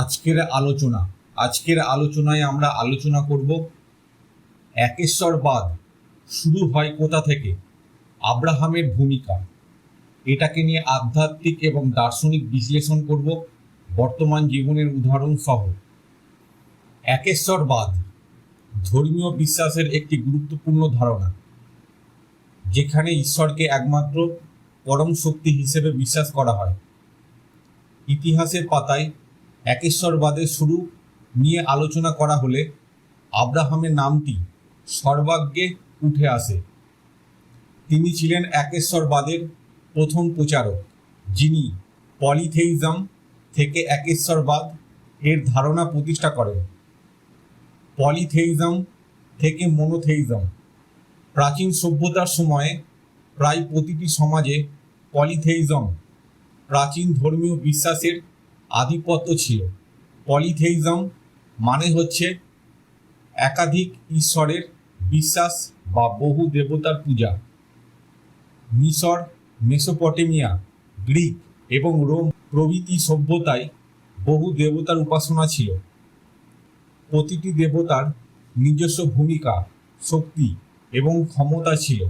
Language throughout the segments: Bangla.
আজকের আলোচনা, আজকের আলোচনায় আমরা আলোচনা করব একেশ্বরবাদ শুরু হয় কোথা থেকে? আব্রাহামের ভূমিকা। এটাকে নিয়ে আধ্যাত্মিক এবং দার্শনিক বিশ্লেষণ করব, বর্তমান জীবনের উদাহরণ সহ। একেশ্বরবাদ ধর্মীয় বিশ্বাসের একটি গুরুত্বপূর্ণ ধারণা, যেখানে ঈশ্বরকে একমাত্র পরম শক্তি হিসেবে বিশ্বাস করা হয়। ইতিহাসের পাতায় একেশ্বরবাদের শুরু নিয়ে আলোচনা করা হলে আব্রাহামের নামটি সর্বাগ্যে উঠে আসে। তিনি ছিলেন একেশ্বরবাদের প্রথম প্রচারক, যিনি পলিথেইজম থেকে একেশ্বরবাদ এর ধারণা প্রতিষ্ঠা করেন। পলিথেইজম থেকে মনোথেইজম, প্রাচীন সভ্যতার সময়ে প্রায় প্রতিটি সমাজে পলিথেইজম, প্রাচীন ধর্মীয় বিশ্বাসের আধিপত্য ছিল। পলিথেইজম মানে হচ্ছে একাধিক ঈশ্বরের বিশ্বাস বা বহু দেবতার পূজা। মিশর, মেসোপটেমিয়া, গ্রিক এবং রোম প্রভৃতি সভ্যতায় বহু দেবতার উপাসনা ছিল। প্রতিটি দেবতার নিজস্ব ভূমিকা, শক্তি এবং ক্ষমতা ছিল।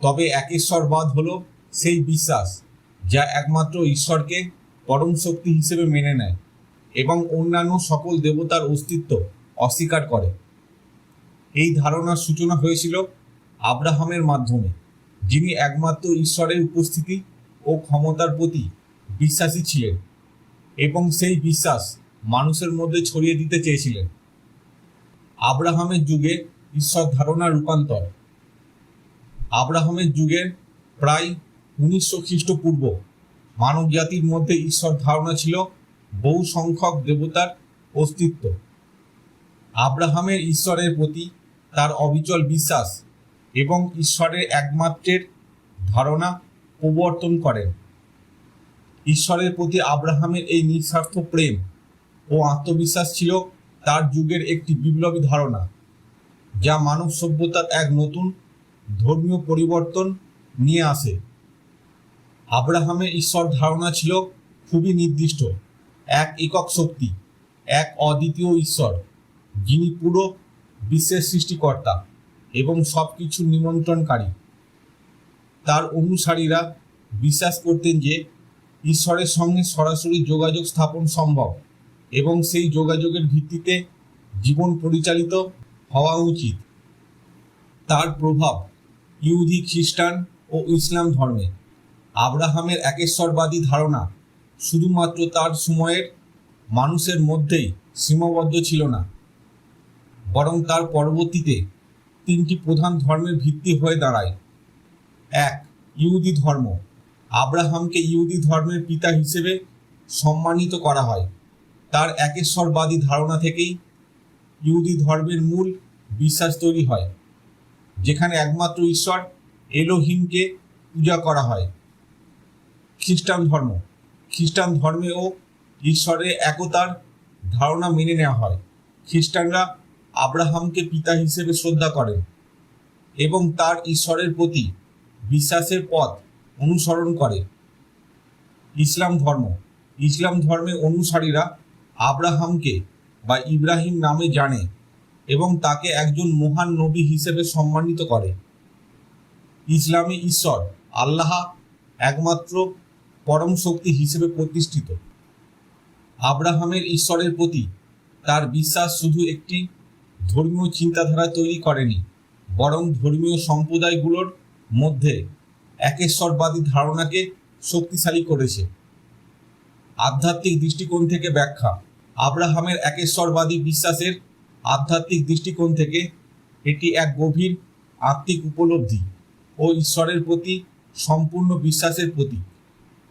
তবে একেশ্বরবাদ হল সেই বিশ্বাস, যা একমাত্র ঈশ্বরকে পরম শক্তি হিসেবে মেনে নেয় এবং অন্যান্য সকল দেবতার অস্তিত্ব অস্বীকার করে। এই ধারণার সূচনা হয়েছিল আব্রাহামের মাধ্যমে, যিনি একমাত্র ঈশ্বরের উপস্থিতি ও ক্ষমতার প্রতি বিশ্বাসী ছিলেন এবং সেই বিশ্বাস মানুষের মধ্যে ছড়িয়ে দিতে চেয়েছিলেন। আব্রাহামের যুগে ঈশ্বর ধারণা রূপান্তর। আব্রাহামের যুগের প্রায় উনিশশো খ্রিস্টপূর্ব মানব জাতির মধ্যে ঈশ্বর ধারণা ছিল বহু সংখ্যক দেবতার অস্তিত্ব। আব্রাহামের ঈশ্বরের প্রতি তার অবিচল বিশ্বাস এবং ঈশ্বরের একমাত্রের ধারণা প্রবর্তন করেন। ঈশ্বরের প্রতি আব্রাহামের এই নিঃস্বার্থ প্রেম ও আত্মবিশ্বাস ছিল তার যুগের একটি বিপ্লবী ধারণা, যা মানব সভ্যতার এক নতুন ধর্মীয় পরিবর্তন নিয়ে আসে। আব্রাহামের ঈশ্বর ধারণা ছিল খুবই নির্দিষ্ট, এক একক শক্তি, এক অদ্বিতীয় ঈশ্বর, যিনি পুরো বিশ্বের সৃষ্টিকর্তা এবং সব কিছুর নিমন্ত্রণকারী। তার অনুসারীরা বিশ্বাস করতেন যে ঈশ্বরের সঙ্গে সরাসরি যোগাযোগ স্থাপন সম্ভব এবং সেই যোগাযোগের ভিত্তিতে জীবন পরিচালিত হওয়া উচিত। তার প্রভাব ইহুদি, খ্রিস্টান ও ইসলাম ধর্মে। আব্রাহামের একেশ্বরবাদী ধারণা শুধুমাত্র তার সময়ের মানুষের মধ্যেই সীমাবদ্ধ ছিল না, বরং তার পরবর্তীতে তিনটি প্রধান ধর্মের ভিত্তি হয়ে দাঁড়ায়। এক, ইহুদি ধর্ম। আব্রাহামকে ইহুদি ধর্মের পিতা হিসেবে সম্মানিত করা হয়। তার একেশ্বরবাদী ধারণা থেকেই ইহুদি ধর্মের মূল বিশ্বাস তৈরি হয়, যেখানে একমাত্র ঈশ্বর এলোহিমকে পূজা করা হয়। খ্রিস্টান ধর্ম। খ্রিস্টান ধর্মেও ঈশ্বরের একতার ধারণা মেনে নেওয়া হয়। খ্রিস্টানরা আব্রাহামকে পিতা হিসেবে শ্রদ্ধা করেন এবং তার ঈশ্বরের প্রতি বিশ্বাসের পথ অনুসরণ করে। ইসলাম ধর্ম। ইসলাম ধর্মে অনুসারীরা আব্রাহামকে বা ইব্রাহিম নামে জানে এবং তাকে একজন মহান নবী হিসেবে সম্মানিত করে। ইসলামে ঈশ্বর আল্লাহ একমাত্র পরম শক্তি হিসেবে প্রতিষ্ঠিত। আব্রাহামের ঈশ্বরের প্রতি তার বিশ্বাস শুধু একটি ধর্মীয় চিন্তাধারা তৈরি করেনি, বরং ধর্মীয় সম্প্রদায়গুলোর মধ্যে একেশ্বরবাদী ধারণাকে শক্তিশালী করেছে। আধ্যাত্মিক দৃষ্টিকোণ থেকে ব্যাখ্যা, আব্রাহামের একেশ্বরবাদী বিশ্বাসের আধ্যাত্মিক দৃষ্টিকোণ থেকে এটি এক গভীর আত্মিক উপলব্ধি ও ঈশ্বরের প্রতি সম্পূর্ণ বিশ্বাসের প্রতীক।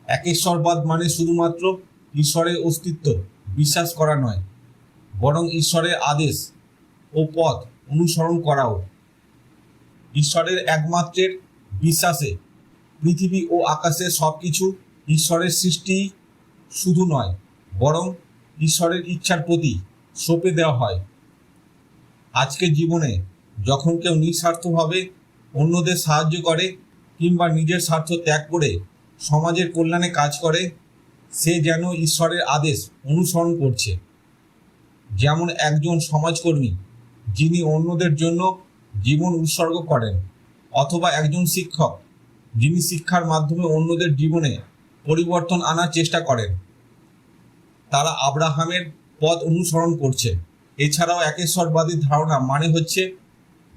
একেশ্বরবাদ মানে শুধুমাত্র ঈশ্বরের অস্তিত্ব, বিশ্বাস করা নয়, বরং ঈশ্বরের আদেশ ও পথ অনুসরণ করাও। ঈশ্বরের একমাত্রের বিশ্বাসে পৃথিবী ও আকাশে সব কিছু ঈশ্বরের সৃষ্টি শুধু নয়, বরং ঈশ্বরের ইচ্ছার প্রতি সঁপে দেওয়া হয়। আজকের জীবনে যখন কেউ নিঃস্বার্থভাবে অন্যদের সাহায্য করে কিংবা নিজের স্বার্থ ত্যাগ করে সমাজের কল্যাণে কাজ করে, সে যেন ঈশ্বরের আদেশ অনুসরণ করছে। যেমন একজন সমাজকর্মী, যিনি অন্যদের জন্য জীবন উৎসর্গ করেন, অথবা একজন শিক্ষক, যিনি শিক্ষার মাধ্যমে অন্যদের জীবনে পরিবর্তন আনার চেষ্টা করেন। তারা আব্রাহামের পথ অনুসরণ করছে। এছাড়াও একেশ্বরবাদী ধারণা মানে হচ্ছে,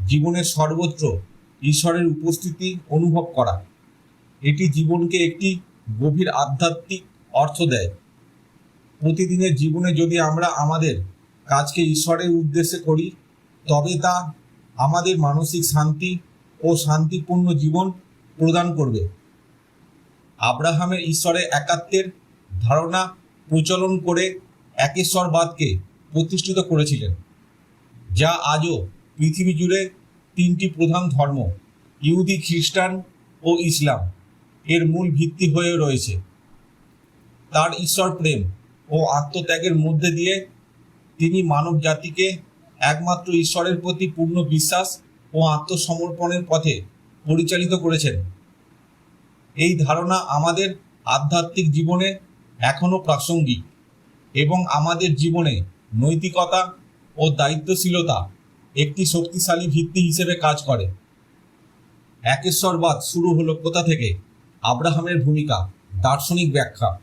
জীবনের সর্বত্র ঈশ্বরের উপস্থিতি অনুভব করা। এটি জীবনকে একটি গভীর আধ্যাত্মিক অর্থ দেয়। প্রতিদিনের জীবনে যদি আমরা আমাদের কাজকে ঈশ্বরের উদ্দেশ্যে করি, তবে তা আমাদের মানসিক শান্তি ও শান্তিপূর্ণ জীবন প্রদান করবে। আব্রাহামের ঈশ্বরের একাত্মের ধারণা প্রচলন করে একেশ্বরবাদকে প্রতিষ্ঠিত করেছিলেন, যা আজও পৃথিবী জুড়ে তিনটি প্রধান ধর্ম, ইহুদি, খ্রিস্টান ও ইসলাম। এর মূল ভিত্তি হয়ে রয়েছে। তার ঈশ্বর প্রেম ও আত্মত্যাগের মধ্যে দিয়ে তিনি মানব জাতিকে একমাত্র ঈশ্বরের প্রতি পূর্ণ বিশ্বাস ও আত্মসমর্পণের পথে পরিচালিত করেছেন। এই ধারণা আমাদের আধ্যাত্মিক জীবনে এখনও প্রাসঙ্গিক এবং আমাদের জীবনে নৈতিকতা ও দায়িত্বশীলতা একটি শক্তিশালী ভিত্তি হিসেবে কাজ করে। একেশ্বরবাদ শুরু হলো কোথা থেকে? আব্রাহামের ভূমিকা দার্শনিক ব্যাখ্যা।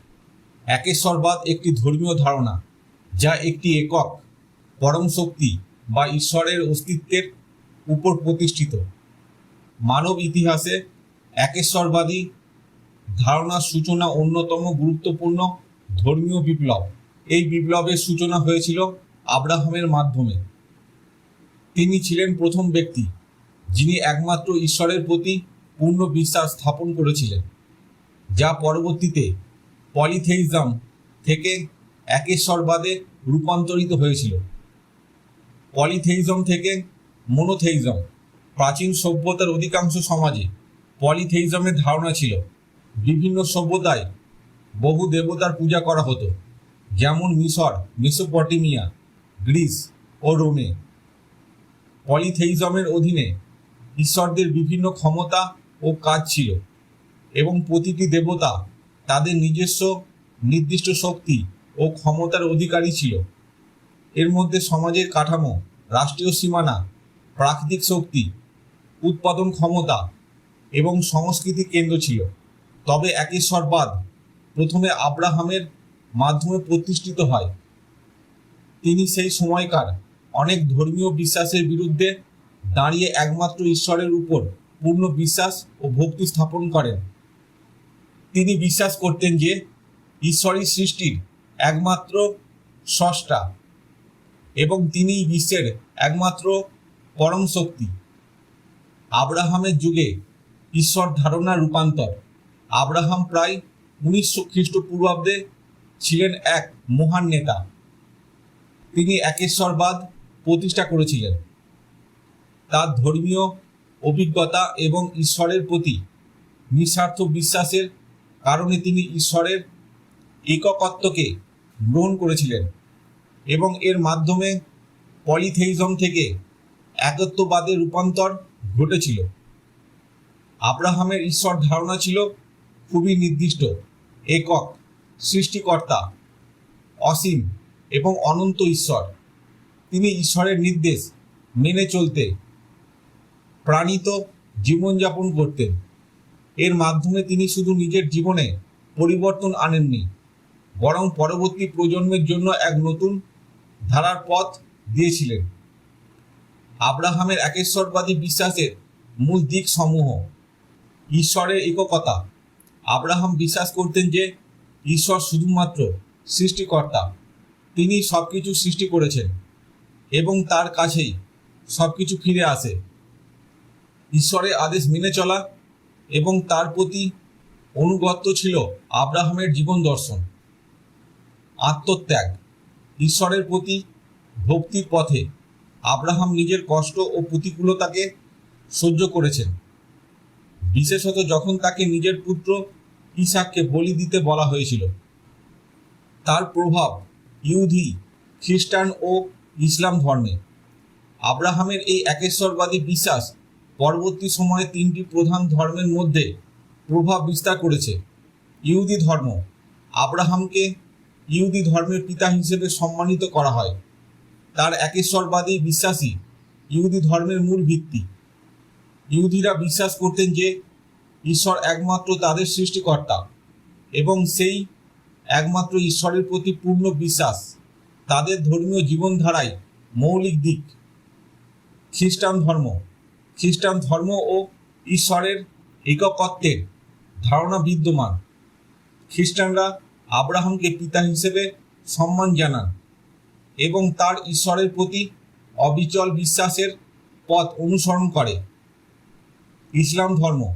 একেশ্বরবাদ একটি ধর্মীয় ধারণা, যা একটি একক, পরম শক্তি বা ঈশ্বরের অস্তিত্বের উপর প্রতিষ্ঠিত। মানব ইতিহাসে একেশ্বরবাদী ধারণার সূচনা অন্যতম গুরুত্বপূর্ণ ধর্মীয় বিপ্লব। এই বিপ্লবের সূচনা হয়েছিল আব্রাহামের মাধ্যমে। তিনি ছিলেন প্রথম ব্যক্তি, যিনি একমাত্র ঈশ্বরের প্রতি পূর্ণ বিশ্বাস স্থাপন করেছিলেন, যা পরবর্তীতে পলিথেইজম থেকে একেশ্বরবাদে রূপান্তরিত হয়েছিল। পলিথেইজম থেকে মোনোথেইজম প্রাচীন সভ্যতার অধিকাংশ সমাজে পলিথেইজমের ধারণা ছিল। বিভিন্ন সভ্যতায় বহু দেবতার পূজা করা হতো, যেমন মিশর, মেসোপটেমিয়া, গ্রিস ও রোমে। পলিথেইজমের অধীনে ঈশ্বরদের বিভিন্ন ক্ষমতা ও কাজ ছিল। এবং প্রতিটি দেবতা তাদের নিজস্ব নির্দিষ্ট শক্তি ও ক্ষমতার অধিকারী ছিল। এর মধ্যে সমাজের কাঠামো, রাষ্ট্রীয় সীমানা, প্রাকৃতিক শক্তি, উৎপাদন ক্ষমতা এবং সংস্কৃতি কেন্দ্র ছিল। তবে একেশ্বরবাদ প্রথমে আব্রাহামের মাধ্যমে প্রতিষ্ঠিত হয়। তিনি সেই সময়কার অনেক ধর্মীয় বিশ্বাসের বিরুদ্ধে দাঁড়িয়ে একমাত্র ঈশ্বরের উপর পূর্ণ বিশ্বাস ও ভক্তি স্থাপন করেন। তিনি বিশ্বাস করতেন যে ঈশ্বরই সৃষ্টির একমাত্র স্রষ্টা এবং তিনি বিশ্বের একমাত্র পরম শক্তি। আব্রাহামের যুগে ঈশ্বর ধারণা রূপান্তর। আব্রাহাম প্রায় উনিশশো খ্রিস্টপূর্বাব্দে ছিলেন এক মহান নেতা। তিনি একেশ্বরবাদ প্রতিষ্ঠা করেছিলেন। তার ধর্মীয় অভিজ্ঞতা এবং ঈশ্বরের প্রতি নিঃস্বার্থ বিশ্বাসের কারণে তিনি ঈশ্বরের এককত্বকে গ্রহণ করেছিলেন এবং এর মাধ্যমে পলিথেইজম থেকে একত্ববাদের রূপান্তর ঘটেছিল। আব্রাহামের ঈশ্বর ধারণা ছিল খুবই নির্দিষ্ট, একক, সৃষ্টিকর্তা, অসীম এবং অনন্ত ঈশ্বর। তিনি ঈশ্বরের নির্দেশ মেনে চলতে প্রাণিত জীবনযাপন করতেন। এর মাধ্যমে তিনি শুধু নিজের জীবনে পরিবর্তন আনেননি, বরং পরবর্তী প্রজন্মের জন্য এক নতুন ধারার পথ দিয়েছিলেন। আব্রাহামের একেশ্বরবাদী বিশ্বাসের মূল দিক সমূহ ঈশ্বরের এককতা আব্রাহাম বিশ্বাস করতেন যে, ঈশ্বর শুধুমাত্র সৃষ্টিকর্তা। তিনি সব কিছু সৃষ্টি করেছেন এবং তার কাছেই সব কিছু ফিরে আসে। ঈশ্বরের আদেশ মেনে চলা এবং তার প্রতি অনুগত্য ছিল আব্রাহামের জীবন দর্শন, আত্মত্যাগ। ঈশ্বরের প্রতি ভক্তির পথে আব্রাহাম নিজের কষ্ট ও প্রতিকূলতাকে সহ্য করেছেন। বিশেষত যখন তাকে নিজের পুত্র ইসাককে বলি দিতে বলা হয়েছিল, তার প্রভাব ইহুদি, খ্রিস্টান ও ইসলাম ধর্মে। আব্রাহামের এই একেশ্বরবাদী বিশ্বাস পরবর্তী সময়ে তিনটি প্রধান ধর্মের মধ্যে প্রভাব বিস্তার করেছে। ইহুদি ধর্ম, আব্রাহামকে ইহুদি ধর্মের পিতা হিসেবে সম্মানিত করা হয়। তার একেশ্বরবাদী বিশ্বাসী ইহুদি ধর্মের মূল ভিত্তি। ইহুদিরা বিশ্বাস করতেন যে ঈশ্বর একমাত্র তাদের সৃষ্টিকর্তা এবং সেই একমাত্র ঈশ্বরের প্রতি পূর্ণ বিশ্বাস তাদের ধর্মীয় জীবনধারায় মৌলিক দিক। খ্রিস্টান ধর্ম খ্রিস্টান ধর্ম ও ঈশ্বরের এককত্বের ধারণা বিদ্যমান। খ্রিস্টানরা আব্রাহামকে পিতা হিসেবে সম্মান জানান এবং তার ঈশ্বরের প্রতি অবিচল বিশ্বাসের পথ অনুসরণ করে। ইসলাম ধর্ম।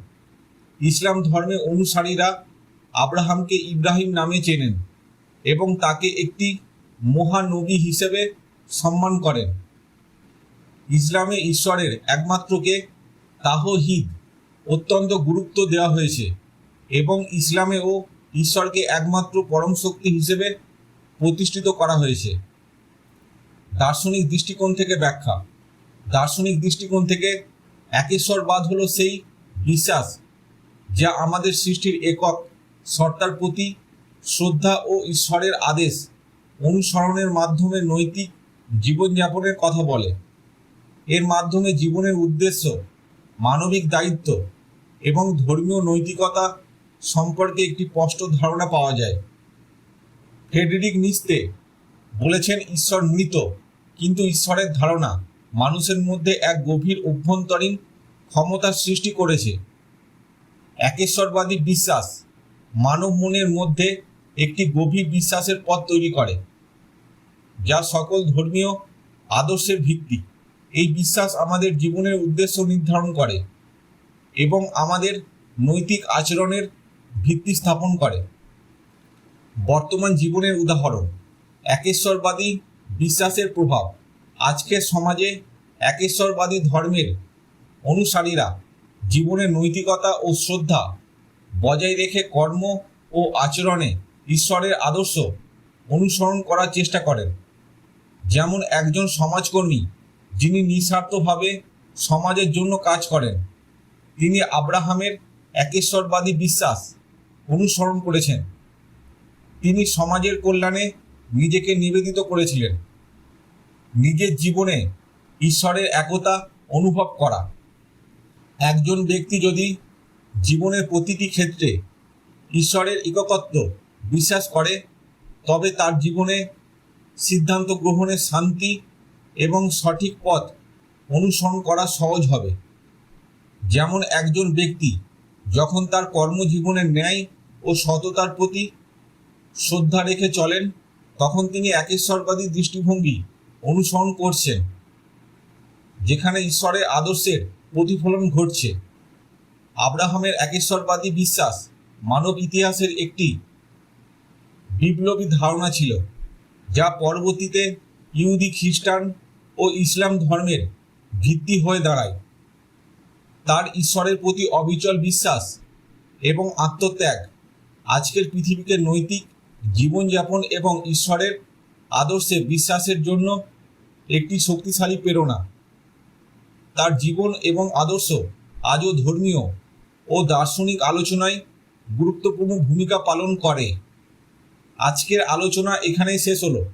ইসলাম ধর্মের অনুসারীরা আব্রাহামকে ইব্রাহিম নামে চেনেন এবং তাকে একটি মহানবী হিসেবে সম্মান করেন। ইসলামে ঈশ্বরের একমাত্রকে তাহহিদ অত্যন্ত গুরুত্ব দেওয়া হয়েছে এবং ইসলামে ও ঈশ্বরকে একমাত্র পরম শক্তি হিসেবে প্রতিষ্ঠিত করা হয়েছে। দার্শনিক দৃষ্টিকোণ থেকে ব্যাখ্যা। দার্শনিক দৃষ্টিকোণ থেকে একেশ্বরবাদ হলো সেই বিশ্বাস যা আমাদের সৃষ্টির একক সত্তার প্রতি শ্রদ্ধা ও ঈশ্বরের আদেশ অনুসরণের মাধ্যমে নৈতিক জীবনযাপনের কথা বলে। এর মাধ্যমে জীবনের উদ্দেশ্য, মানবিক দায়িত্ব এবং ধর্মীয় নৈতিকতা সম্পর্কে একটি স্পষ্ট ধারণা পাওয়া যায়। ফ্রেডরিক নিস্তে বলেছেন, ঈশ্বর মৃত, কিন্তু ঈশ্বরের ধারণা মানুষের মধ্যে এক গভীর অভ্যন্তরীণ ক্ষমতার সৃষ্টি করেছে। একেশ্বরবাদী বিশ্বাস মানব মনের মধ্যে একটি গভীর বিশ্বাসের পথ তৈরি করে, যা সকল ধর্মীয় আদর্শের ভিত্তি। এই বিশ্বাস আমাদের জীবনের উদ্দেশ্য নির্ধারণ করে এবং আমাদের নৈতিক আচরণের ভিত্তি স্থাপন করে। বর্তমান জীবনের উদাহরণ, একেশ্বরবাদী বিশ্বাসের প্রভাব। আজকের সমাজে একেশ্বরবাদী ধর্মের অনুসারীরা জীবনের নৈতিকতা ও শ্রদ্ধা বজায় রেখে কর্ম ও আচরণে ঈশ্বরের আদর্শ অনুসরণ করার চেষ্টা করেন। যেমন একজন সমাজকর্মী যিনি নিঃস্বার্থভাবে সমাজের জন্য কাজ করেন, তিনি আব্রাহামের একেশ্বরবাদী বিশ্বাস অনুসরণ করেছেন। তিনি সমাজের কল্যাণে নিজেকে নিবেদিত করেছিলেন। নিজের জীবনে ঈশ্বরের একতা অনুভব করা। একজন ব্যক্তি যদি জীবনের প্রতিটি ক্ষেত্রে ঈশ্বরের এককত্ব বিশ্বাস করে, তবে তার জীবনে সিদ্ধান্ত গ্রহণের শান্তি এবং সঠিক পথ অনুসরণ করা সহজ হবে। যেমন একজন ব্যক্তি যখন তার কর্মজীবনের ন্যায় ও সততার প্রতি শ্রদ্ধা রেখে চলেন, তখন তিনি একেশ্বরবাদী দৃষ্টিভঙ্গি অনুসরণ করছেন, যেখানে ঈশ্বরের আদর্শের প্রতিফলন ঘটছে। আব্রাহামের একেশ্বরবাদী বিশ্বাস মানব ইতিহাসের একটি বিপ্লবী ধারণা ছিল, যা পরবর্তীতে ইহুদি খ্রিস্টান ও ইসলাম ধর্মের ভিত্তি হয়ে দাঁড়ায়। তার ঈশ্বরের প্রতি অবিচল বিশ্বাস এবং আত্মত্যাগ আজকের পৃথিবীকে নৈতিক জীবনযাপন এবং ঈশ্বরের আদর্শে বিশ্বাসের জন্য একটি শক্তিশালী প্রেরণা। তার জীবন এবং আদর্শ আজও ধর্মীয় ও দার্শনিক আলোচনায় গুরুত্বপূর্ণ ভূমিকা পালন করে। আজকের আলোচনা এখানেই শেষ হলো।